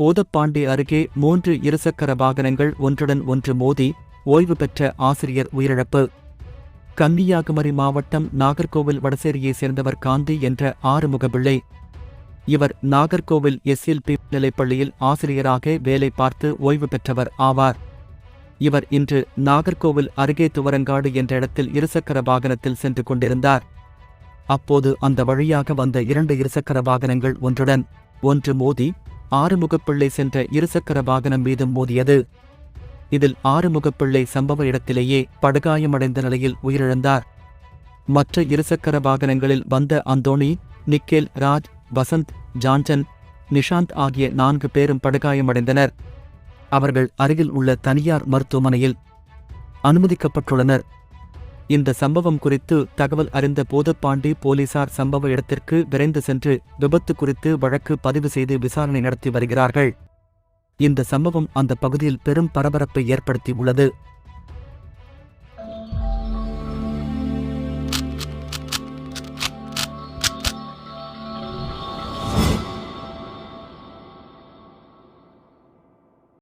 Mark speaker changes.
Speaker 1: போதப்பாண்டி அருகே மூன்று இருசக்கர வாகனங்கள் ஒன்றுடன் ஒன்று மோதி ஓய்வு பெற்ற ஆசிரியர் உயிரிழப்பு. கன்னியாகுமரி மாவட்டம் நாகர்கோவில் வடசேரியைச் சேர்ந்தவர் காந்தி என்ற ஆறுமுகபிள்ளை இவர் நாகர்கோவில் எஸ்எல்பி நிலைப்பள்ளியில் ஆசிரியராக வேலை பார்த்து ஓய்வு பெற்றவர் ஆவார். இவர் இன்று நாகர்கோவில் அருகே துவரங்காடு என்ற இடத்தில் இருசக்கர வாகனத்தில் சென்று கொண்டிருந்தார். அப்போது அந்த வழியாக வந்த இரண்டு இருசக்கர வாகனங்கள் ஒன்றுடன் ஒன்று மோதி ஆறுமுகப்பிள்ளை சென்ற இருசக்கர வாகனம் மீது மோதியது. இதில் ஆறுமுகப்பிள்ளை சம்பவ இடத்திலேயே படுகாயமடைந்த நிலையில் உயிரிழந்தார். மற்ற இருசக்கர வாகனங்களில் வந்த அந்தோணி நிக்கேல் ராஜ் வசந்த் ஜான்சன் நிஷாந்த் ஆகிய நான்கு பேரும் படுகாயமடைந்தனர். அவர்கள் அருகில் உள்ள தனியார் மருத்துவமனையில் அனுமதிக்கப்பட்டுள்ளனர். இந்த சம்பவம் குறித்து தகவல் அறிந்த போதப்பாண்டி போலீசார் சம்பவ இடத்திற்கு விரைந்து சென்று விபத்து குறித்து வழக்கு பதிவு செய்து விசாரணை நடத்தி வருகிறார்கள். இந்த சம்பவம் அந்த பகுதியில் பெரும் பரபரப்பை ஏற்படுத்தி உள்ளது.